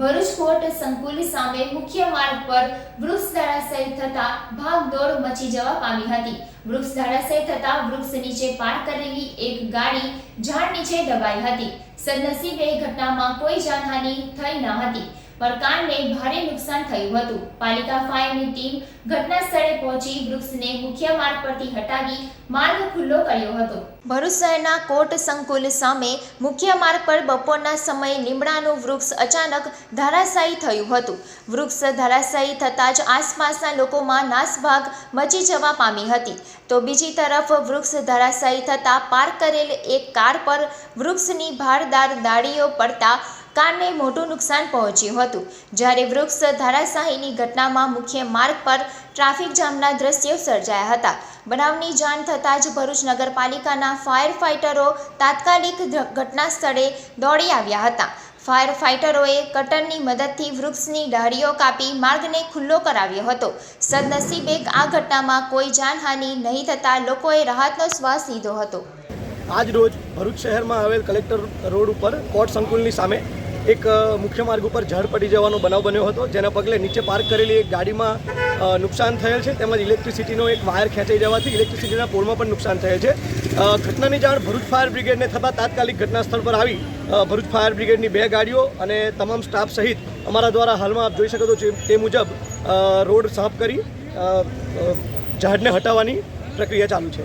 Bharuch court સંકુલ સામે મુખ્ય માર્ગ પર વૃક્ષ ધરાશય થતા ભાગદોડ મચી જવા પામી હતી. વૃક્ષ ધરાશય થતા વૃક્ષ નીચે પાર્ક કરેલી એક ગાડી ઝાડ નીચે દબાઈ હતી. સદનસીબે ઘટનામાં કોઈ જાનહાનિ થઈ ન હતી. પણ કારને ભારે નુકસાન થયું હતું. પાલિકા ફાયરની ટીમ ઘટના સ્થળે પહોંચી વૃક્ષને મુખ્ય માર્ગ પરથી હટાવી માર્ગ ખુલ્લો કર્યો હતો. ભરૂચ શહેરના કોટ સંકુલ સામે મુખ્ય માર્ગ પર બપોરના સમયે લીમડાનું વૃક્ષ અચાનક ધરાશાયી થયું હતું. વૃક્ષ ધરાશાયી થતાં જ આસપાસના લોકોમાં નાસભાગ મચી જવા પામી હતી. તો બીજી તરફ વૃક્ષ ધરાશાયી થતાં પાર્ક કરેલ એક કાર પર વૃક્ષની ભારદાર દાડીઓ પડતા કારને મોટું નુકસાન પહોંચ્યું હતું. જ્યારે વૃક્ષ ધારાશાહીની ઘટનામાં મુખ્ય માર્ગ પર ટ્રાફિક જામના દ્રશ્યો સર્જાયા હતા. બનાવની જાણ થતાં જ ભરૂચ નગરપાલિકાના ફાયર ફાઇટરો તાત્કાલિક ઘટના સ્થળે દોડી આવ્યા હતા. ફાયર ફાઇટરોએ કટરની મદદથી વૃક્ષની ડાળીઓ કાપી માર્ગને ખુલ્લો કરાવ્યો હતો. સદનસીબે આ ઘટનામાં કોઈ જાનહાનિ નહીં થતાં લોકોએ રાહતનો શ્વાસ લીધો હતો. આજ રોજ ભરૂચ શહેરમાં આવેલ કલેક્ટર રોડ ઉપર કોર્ટ સંકુલની સામે એક મુખ્ય માર્ગ ઉપર ઝાડ પડી જવાનો બનાવ બન્યો હતો, જેના પગલે નીચે પાર્ક કરેલી એક ગાડીમાં નુકસાન થયેલ છે, તેમજ ઇલેક્ટ્રિસિટીનો એક વાયર ખેંચાઈ જવાથી ઇલેક્ટ્રિસિટીના પોલમાં પણ નુકસાન થયેલ છે. ઘટનાની જાણ ભરૂચ ફાયર બ્રિગેડને થતાં તાત્કાલિક ઘટના સ્થળ પર આવી ભરૂચ ફાયર બ્રિગેડની બે ગાડીઓ અને તમામ સ્ટાફ સહિત અમારા દ્વારા હાલમાં આપ જોઈ શકો છો તે મુજબ રોડ સાફ કરી ઝાડને હટાવવાની પ્રક્રિયા ચાલુ છે.